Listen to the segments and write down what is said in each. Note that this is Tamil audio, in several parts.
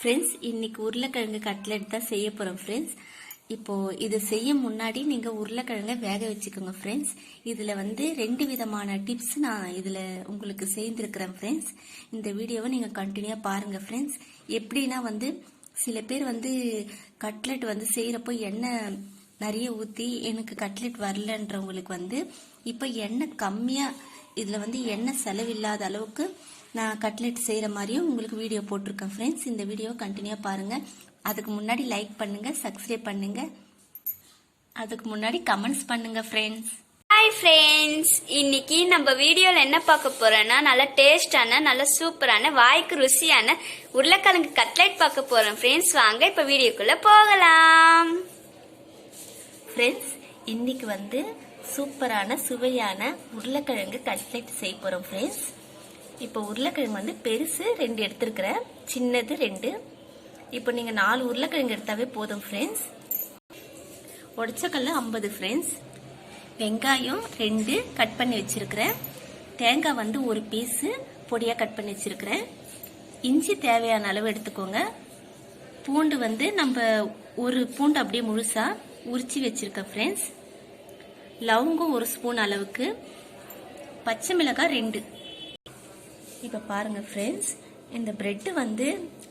ஃப்ரெண்ட்ஸ் இன்னைக்கு உருளைக்கிழங்கு கட்லெட் தான் செய்ய போகிறோம் ஃப்ரெண்ட்ஸ் இப்போது இது செய்ய முன்னாடி நீங்கள் உருளைக்கிழங்க வேக வச்சுக்கோங்க ஃப்ரெண்ட்ஸ் இதில் வந்து ரெண்டு விதமான டிப்ஸ் நான் இதில் உங்களுக்கு சேர்ந்துருக்கிறேன் ஃப்ரெண்ட்ஸ் இந்த வீடியோவை நீங்கள் கண்டினியூவாக பாருங்கள் ஃப்ரெண்ட்ஸ் எப்படின்னா வந்து சில பேர் வந்து கட்லெட் வந்து செய்கிறப்போ எண்ணெய் நிறைய ஊற்றி எனக்கு கட்லெட் வரலன்றவங்களுக்கு வந்து இப்போ எண்ணெய் கம்மியாக இதில் வந்து எண்ணெய் செலவில்லாத அளவுக்கு நான் கட்லெட் செய்யற மாதிரியும் உங்களுக்கு வீடியோ போட்டிருக்கேன் ஃப்ரெண்ட்ஸ் இந்த வீடியோ கண்டினியூ பாருங்க. அதுக்கு முன்னாடி லைக் பண்ணுங்க சப்ஸ்கிரைப் பண்ணுங்க. அதுக்கு முன்னாடி கமெண்ட்ஸ் பண்ணுங்க ஃப்ரெண்ட்ஸ் ஹாய் ஃப்ரெண்ட்ஸ் இன்னைக்கு நம்ம வீடியோவில் என்ன பார்க்க போறோம்னா நல்ல டேஸ்டான நல்ல சூப்பரான வாய்க்கு ருசியான உருளைக்கிழங்கு கட்லெட் பார்க்க போறோம் ஃப்ரெண்ட்ஸ் வாங்க இப்போ வீடியோக்குள்ள போகலாம். ஃப்ரெண்ட்ஸ் இன்னைக்கு வந்து சூப்பரான சுவையான உருளைக்கிழங்கு கட்லெட் செய்ய போறோம் ஃப்ரெண்ட்ஸ் இப்போ உருளைக்கிழங்கு வந்து பெருசு ரெண்டு எடுத்துருக்கிறேன். சின்னது ரெண்டு. இப்போ நீங்கள் நாலு உருளைக்கிழங்கு எடுத்தாவே போதும் ஃப்ரெண்ட்ஸ் உடச்சக்கல்ல ஐம்பது ஃப்ரெண்ட்ஸ் வெங்காயம் ரெண்டு கட் பண்ணி வச்சுருக்கிறேன். தேங்காய் வந்து ஒரு பீஸு பொடியாக கட் பண்ணி வச்சுருக்கிறேன். இஞ்சி தேவையான அளவு எடுத்துக்கோங்க. பூண்டு வந்து நம்ம ஒரு பூண்டு அப்படியே முழுசாக உரிச்சு வச்சுருக்கேன் ஃப்ரெண்ட்ஸ் லவங்கம் ஒரு ஸ்பூன் அளவுக்கு. பச்சை மிளகாய் ரெண்டு. இப்போ பாருங்கள் ஃப்ரெண்ட்ஸ் இந்த ப்ரெட்டு வந்து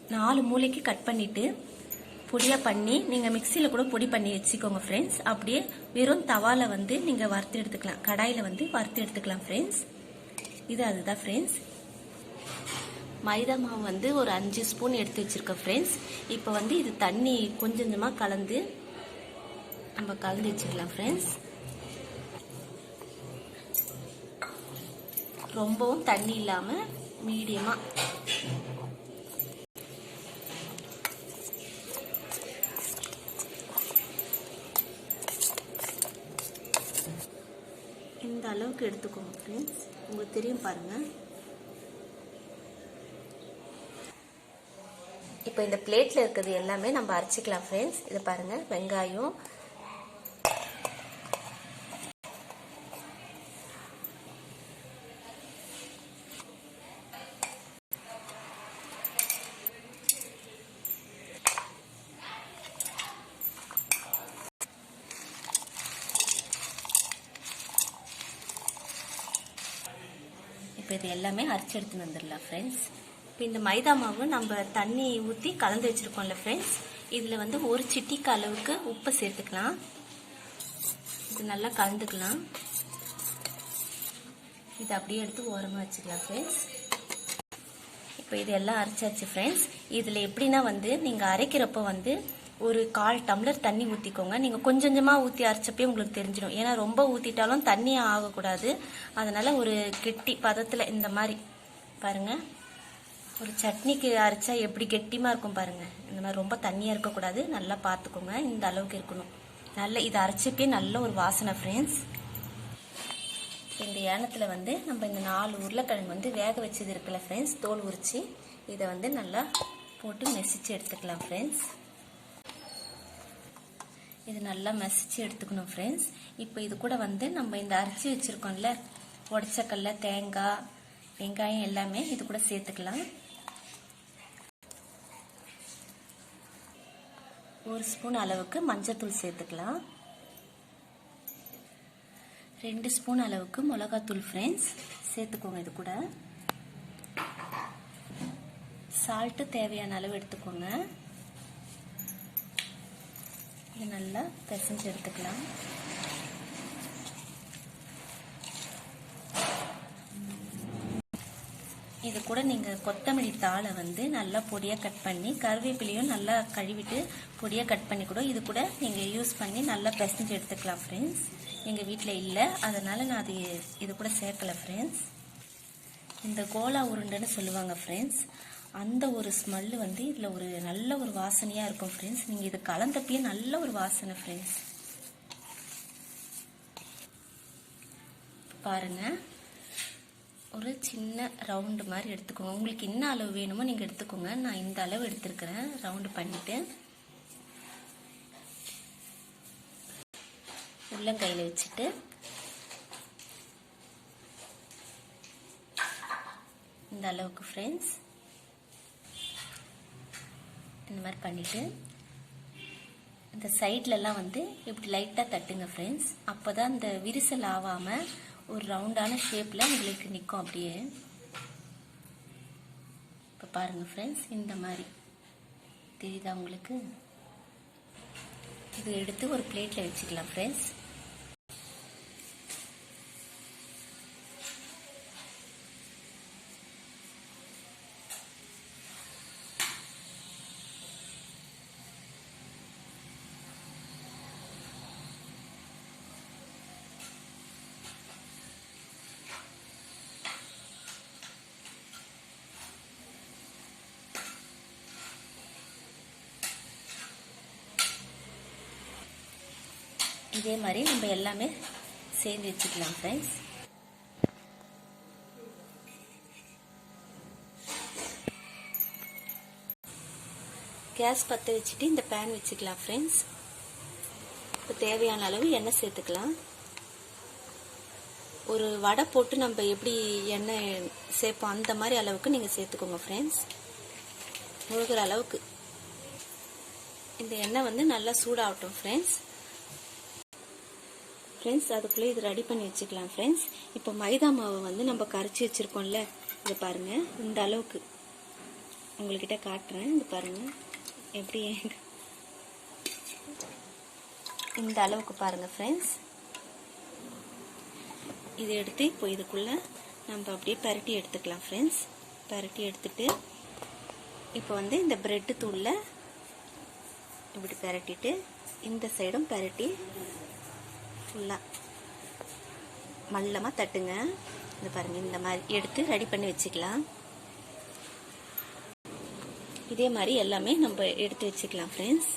நாலு மூலைக்கு கட் பண்ணிவிட்டு பொடியாக பண்ணி நீங்கள் மிக்சியில் கூட பொடி பண்ணி வச்சுக்கோங்க ஃப்ரெண்ட்ஸ் அப்படியே வெறும் தவாவில் வந்து நீங்கள் வறுத்து எடுத்துக்கலாம். கடாயில் வந்து வறுத்து எடுத்துக்கலாம் ஃப்ரெண்ட்ஸ் இது அதுதான் ஃப்ரெண்ட்ஸ் மைதா மாவு வந்து ஒரு அஞ்சு ஸ்பூன் எடுத்து வச்சுருக்கோம் ஃப்ரெண்ட்ஸ் இப்போ வந்து இது தண்ணி கொஞ்சம் கொஞ்சமாக கலந்து நம்ம கலந்து வச்சுக்கலாம் ஃப்ரெண்ட்ஸ் ரொம்பவும் தண்ணி இல்லாமல் மீடியமாக இந்த அளவுக்கு எடுத்துக்கோங்க ஃப்ரெண்ட்ஸ் உங்களுக்கு தெரியும் பாருங்கள் இப்போ இந்த பிளேட்டில் இருக்கிறது எல்லாமே நம்ம அரைச்சிக்கலாம் ஃப்ரெண்ட்ஸ் இதை பாருங்கள் வெங்காயம் இப்போ இது எல்லாமே அரைச்சி எடுத்துன்னு வந்துடலாம் ஃப்ரெண்ட்ஸ் இப்போ இந்த மைதா மாவு நம்ம தண்ணி ஊற்றி கலந்து வச்சுருக்கோம்ல ஃப்ரெண்ட்ஸ் இதில் வந்து ஒரு சிட்டிக்கு அளவுக்கு உப்பு சேர்த்துக்கலாம். இது நல்லா கலந்துக்கலாம். இது அப்படியே எடுத்து ஓரமாக வச்சுக்கலாம் ஃப்ரெண்ட்ஸ் இப்போ இது எல்லாம் அரைச்சாச்சு ஃப்ரெண்ட்ஸ் இதில் எப்படின்னா வந்து நீங்கள் அரைக்கிறப்போ வந்து ஒரு கால் டம்ளர் தண்ணி ஊற்றிக்கோங்க நீங்கள் கொஞ்சம் கொஞ்சமாக ஊற்றி அரைச்சப்பே உங்களுக்கு தெரிஞ்சிடும். ஏன்னா ரொம்ப ஊற்றிட்டாலும் தண்ணி ஆகக்கூடாது. அதனால் ஒரு கெட்டி பதத்தில் இந்த மாதிரி பாருங்கள் ஒரு சட்னிக்கு அரைச்சா எப்படி கெட்டிமா இருக்கும் பாருங்கள் இந்த மாதிரி ரொம்ப தண்ணியாக இருக்கக்கூடாது. நல்லா பார்த்துக்கோங்க. இந்த அளவுக்கு இருக்கணும். நல்ல இதை அரைச்சப்பே நல்ல ஒரு வாசனை ஃப்ரெண்ட்ஸ் இந்த ஏனத்தில் வந்து நம்ம இந்த நாலு உருளைக்கிழங்கு வந்து வேக வச்சது இருக்குல்ல ஃப்ரெண்ட்ஸ் தோல் உரித்து இதை வந்து நல்லா போட்டு மெசிச்சு எடுத்துக்கலாம் ஃப்ரெண்ட்ஸ் இது நல்லா மசிச்சு எடுத்துக்கணும் ஃப்ரெண்ட்ஸ் இப்போ இது கூட வந்து நம்ம இந்த அரைச்சி வச்சுருக்கோம்ல உடச்சக்கல்ல தேங்காய் வெங்காயம் எல்லாமே இது கூட சேர்த்துக்கலாம். ஒரு ஸ்பூன் அளவுக்கு மஞ்சத்தூள் சேர்த்துக்கலாம். ரெண்டு ஸ்பூன் அளவுக்கு மிளகாத்தூள் ஃப்ரெண்ட்ஸ் சேர்த்துக்கோங்க இது கூட. சால்ட்டு தேவையான அளவு எடுத்துக்கோங்க. இது நல்லா பிசைஞ்சு எடுத்துக்கலாம். இது கூட நீங்கள் கொத்தமல்லி தாளை வந்து நல்லா பொடியாக கட் பண்ணி கருவேப்பிலையும் நல்லா கழுவிட்டு பொடியாக கட் பண்ணி கூட இது கூட நீங்கள் யூஸ் பண்ணி நல்லா பிசைஞ்சு எடுத்துக்கலாம் ஃப்ரெண்ட்ஸ் எங்கள் வீட்டில் இல்லை அதனால் நான் அது இது கூட சேர்க்கல ஃப்ரெண்ட்ஸ் இந்த கோலா உருண்டைன்னு சொல்லுவாங்க ஃப்ரெண்ட்ஸ் அந்த ஒரு ஸ்மெல்லு வந்து இதில் ஒரு நல்ல ஒரு வாசனையாக இருக்கும் ஃப்ரெண்ட்ஸ் நீங்கள் இது கலந்தப்பயே நல்ல ஒரு வாசனை ஃப்ரெண்ட்ஸ் பாருங்கள் ஒரு சின்ன ரவுண்டு மாதிரி எடுத்துக்கோங்க. உங்களுக்கு என்ன அளவு வேணுமோ நீங்கள் எடுத்துக்கோங்க. நான் இந்த அளவு எடுத்துருக்கிறேன். ரவுண்டு பண்ணிவிட்டு உள்ளங்கையில் வச்சுட்டு. இந்த அளவுக்கு ஃப்ரெண்ட்ஸ் இந்த மாதிரி பண்ணிவிட்டு இந்த சைட்லலாம் வந்து இப்படி லைட்டாக தட்டுங்க ஃப்ரெண்ட்ஸ் அப்போ தான் இந்த விரிசல் ஆகாமல் ஒரு ரவுண்டான ஷேப்பில் உங்களுக்கு நிற்கும் அப்படியே. இப்போ பாருங்கள் ஃப்ரெண்ட்ஸ் இந்த மாதிரி. தெரியுதா உங்களுக்கு? இது எடுத்து ஒரு பிளேட்டில் வச்சுக்கலாம் ஃப்ரெண்ட்ஸ் இதே மாதிரி நம்ம எல்லாமே சேர்ந்து வச்சுக்கலாம் ஃப்ரெண்ட்ஸ் கேஸ் பற்ற வச்சுட்டு இந்த பேன் வச்சுக்கலாம் ஃப்ரெண்ட்ஸ் இப்போ தேவையான அளவு எண்ணெய் சேர்த்துக்கலாம். ஒரு வடை போட்டு நம்ம எப்படி எண்ணெய் சேர்ப்போம் அந்த மாதிரி அளவுக்கு நீங்கள் சேர்த்துக்கோங்க ஃப்ரெண்ட்ஸ் முழுகிற அளவுக்கு. இந்த எண்ணெய் வந்து நல்லா சூடாகட்டும் ஃப்ரெண்ட்ஸ் ஃப்ரெண்ட்ஸ் அதுக்குள்ளே இது ரெடி பண்ணி வச்சுக்கலாம் ஃப்ரெண்ட்ஸ் இப்போ மைதா மாவை வந்து நம்ம கரைச்சி வச்சுருக்கோம்ல இது பாருங்கள் இந்த அளவுக்கு. உங்கள்கிட்ட காட்டுறேன் இது பாருங்கள் எப்படி இந்த அளவுக்கு பாருங்கள் ஃப்ரெண்ட்ஸ் இதை எடுத்து இப்போ இதுக்குள்ளே நம்ம அப்படியே பரட்டி எடுத்துக்கலாம் ஃப்ரெண்ட்ஸ் பரட்டி எடுத்துட்டு இப்போ வந்து இந்த பிரெட்டு தூளில் இப்படி பரட்டிட்டு இந்த சைடும் பரட்டி ஃபுல்லாக மல்லமாக தட்டுங்க. இந்த பாருங்கள் இந்த மாதிரி எடுத்து ரெடி பண்ணி வச்சுக்கலாம். இதே மாதிரி எல்லாமே நம்ம எடுத்து வச்சுக்கலாம் ஃப்ரெண்ட்ஸ்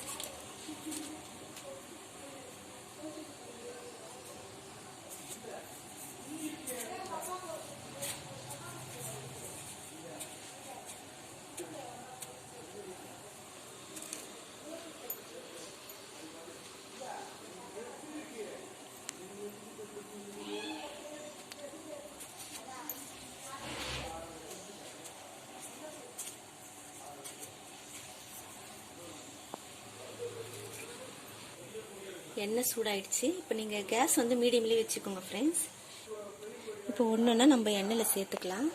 எண்ணெய் சூடாயிடுச்சு. இப்போ நீங்கள் கேஸ் வந்து மீடியம்லேயே வச்சுக்கோங்க ஃப்ரெண்ட்ஸ் இப்போ ஒன்று ஒன்றா நம்ம எண்ணெயில் சேர்த்துக்கலாம்.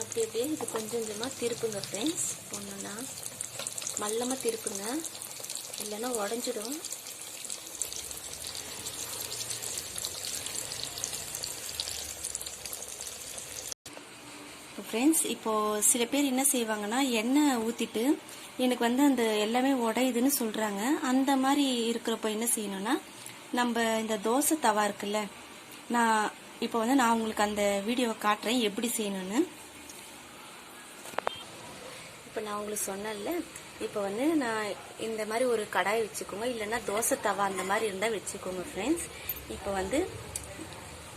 அப்படி அப்படியே இது கொஞ்சம் கொஞ்சமாக திருப்புங்க ஃப்ரெண்ட்ஸ் ஒன்றுன்னா மல்லமாக திருப்புங்க. இல்லைன்னா உடஞ்சிடும். ஃப்ரெண்ட்ஸ் இப்போது சில பேர் என்ன செய்வாங்கன்னா எண்ணெய் ஊற்றிட்டு எனக்கு வந்து அந்த எல்லாமே உடையுதுன்னு சொல்கிறாங்க அந்த மாதிரி இருக்கிறப்போ என்ன செய்யணும்னா நம்ம இந்த தோசை தவா இருக்குல்ல நான் இப்போ வந்து நான் உங்களுக்கு அந்த வீடியோவை காட்டுறேன் எப்படி செய்யணும்னு. இப்போ நான் உங்களுக்கு சொன்னேன்ல இப்போ வந்து நான் இந்த மாதிரி ஒரு கடாய் வச்சுக்கோங்க. இல்லைன்னா தோசை தவா அந்த மாதிரி இருந்தால் வச்சுக்கோங்க ஃப்ரெண்ட்ஸ் இப்போ வந்து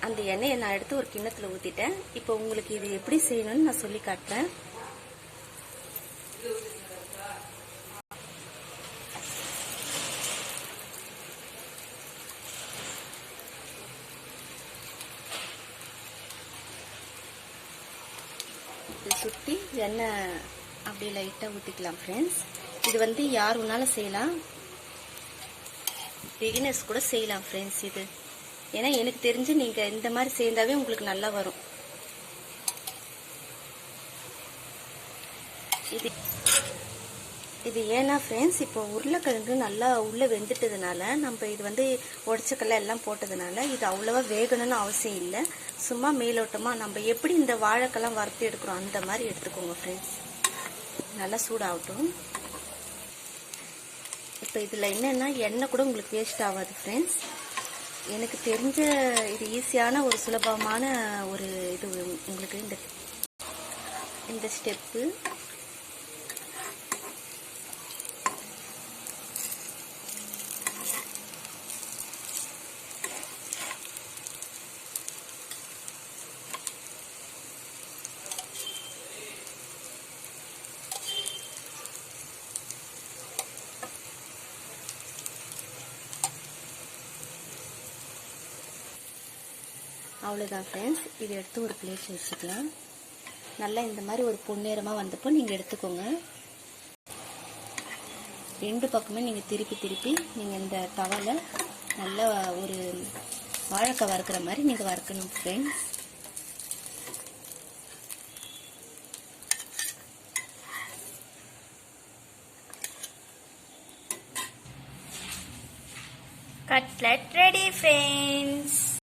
அந்த எண்ணெயை நான் எடுத்து ஒரு கிண்ணத்தில் ஊற்றிட்டேன் இப்போ உங்களுக்கு இது எப்படி செய்யணும்னு நான் சொல்லி காட்டுறேன். இது சுற்றி எண்ணெய் அப்படியே லைட்டாக ஊற்றிக்கலாம் ஃப்ரெண்ட்ஸ் இது வந்து யார் வேணாலும் செய்யலாம்? பிகினர்ஸ் கூட செய்யலாம் ஃப்ரெண்ட்ஸ் இது. ஏன்னா எனக்கு தெரிஞ்சு நீங்கள் இந்த மாதிரி சேர்ந்தாவே உங்களுக்கு நல்லா வரும். இது இது ஏன்னா ஃப்ரெண்ட்ஸ் இப்போ உருளைக்கிழங்கு நல்லா உள்ளே வெந்துட்டதுனால நம்ம இது வந்து உடச்சக்கல்ல எல்லாம் போட்டதுனால இது அவ்வளோவா வேகணும்னு அவசியம் இல்லை. சும்மா மேலோட்டமாக நம்ம எப்படி இந்த வாழைக்கெல்லாம் வறுத்து எடுக்கிறோம் அந்த மாதிரி எடுத்துக்கோங்க ஃப்ரெண்ட்ஸ் நல்லா சூடாகட்டும். இப்போ இதில் என்னென்னா எண்ணெய் கூட உங்களுக்கு வேஸ்ட் ஆகாது ஃப்ரெண்ட்ஸ் எனக்கு தெரிஞ்ச இது ஈஸியான ஒரு சுலபமான ஒரு இது உங்களுக்கு இந்த இந்த ஸ்டெப்பு. அவ்வளோதான் ஃப்ரெண்ட்ஸ் இதை எடுத்து ஒரு பிளேட் வச்சுக்கலாம். நல்லா இந்த மாதிரி ஒரு பொன்னேரமாக வந்தப்போ நீங்கள் எடுத்துக்கோங்க. ரெண்டு பக்கமே நீங்கள் திருப்பி திருப்பி நீங்கள் இந்த தவால நல்லா ஒரு வாழைக்காய் வறுக்கிற மாதிரி நீங்கள் வறுக்கணும் ஃப்ரெண்ட்ஸ்